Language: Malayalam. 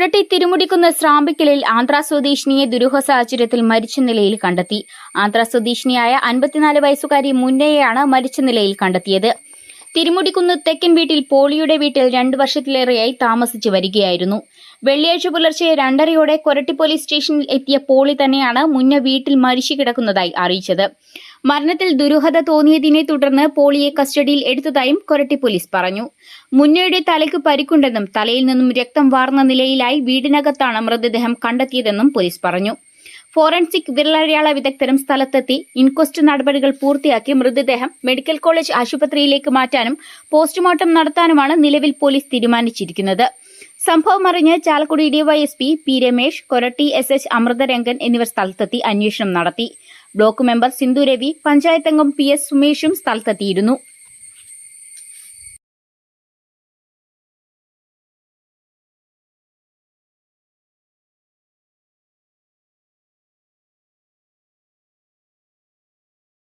കൊരട്ടി തിരുമുടിക്കുന്ന് സ്രാമ്പിക്കലിൽ ആന്ധ്ര സ്വദേശിനിയെ ദുരൂഹ സാഹചര്യത്തിൽ മരിച്ച നിലയിൽ കണ്ടെത്തി. ആന്ധ്ര സ്വദേശിനിയായ അൻപത്തിനാല് വയസ്സുകാരി മുന്നയെയാണ് മരിച്ച നിലയിൽ കണ്ടെത്തിയത്. തിരുമുടിക്കുന്ന് തെക്കൻ വീട്ടിൽ പോളിയുടെ വീട്ടിൽ രണ്ടു വർഷത്തിലേറെയായി താമസിച്ചു വരികയായിരുന്നു. വെള്ളിയാഴ്ച പുലർച്ചെ രണ്ടരയോടെ കൊരട്ടി പോലീസ് സ്റ്റേഷനിൽ എത്തിയ പോളി തന്നെയാണ് മുന്ന വീട്ടിൽ മരിച്ചു കിടക്കുന്നതായി അറിയിച്ചത്. മരണത്തിൽ ദുരൂഹത തോന്നിയതിനെ തുടർന്ന് പോളിയെ കസ്റ്റഡിയിൽ എടുത്തതായും കൊരട്ടി പോലീസ് പറഞ്ഞു. മുന്നയുടെ തലയ്ക്ക് പരിക്കുണ്ടെന്നും തലയിൽ നിന്നും രക്തം വാർന്ന നിലയിലായി വീടിനകത്താണ് മൃതദേഹം കണ്ടെത്തിയതെന്നും പോലീസ് പറഞ്ഞു. ഫോറൻസിക് വിരലടയാള വിദഗ്ധരും സ്ഥലത്തെത്തി ഇൻക്വസ്റ്റ് നടപടികൾ പൂർത്തിയാക്കി മൃതദേഹം മെഡിക്കൽ കോളേജ് ആശുപത്രിയിലേക്ക് മാറ്റാനും പോസ്റ്റ്മോർട്ടം നടത്താനുമാണ് നിലവിൽ പോലീസ് തീരുമാനിച്ചിരിക്കുന്നത്. സംഭവം അറിഞ്ഞ് Chalakudy DYSP P Ramesh Koratty S H Amritharangan എന്നിവർ സ്ഥലത്തെത്തി അന്വേഷണം നടത്തി. ബ്ലോക്ക് മെമ്പർ സിന്ധു രവി പഞ്ചായത്ത് അംഗം പി എസ് സുമേഷും സ്ഥലത്തെത്തിയിരുന്നു.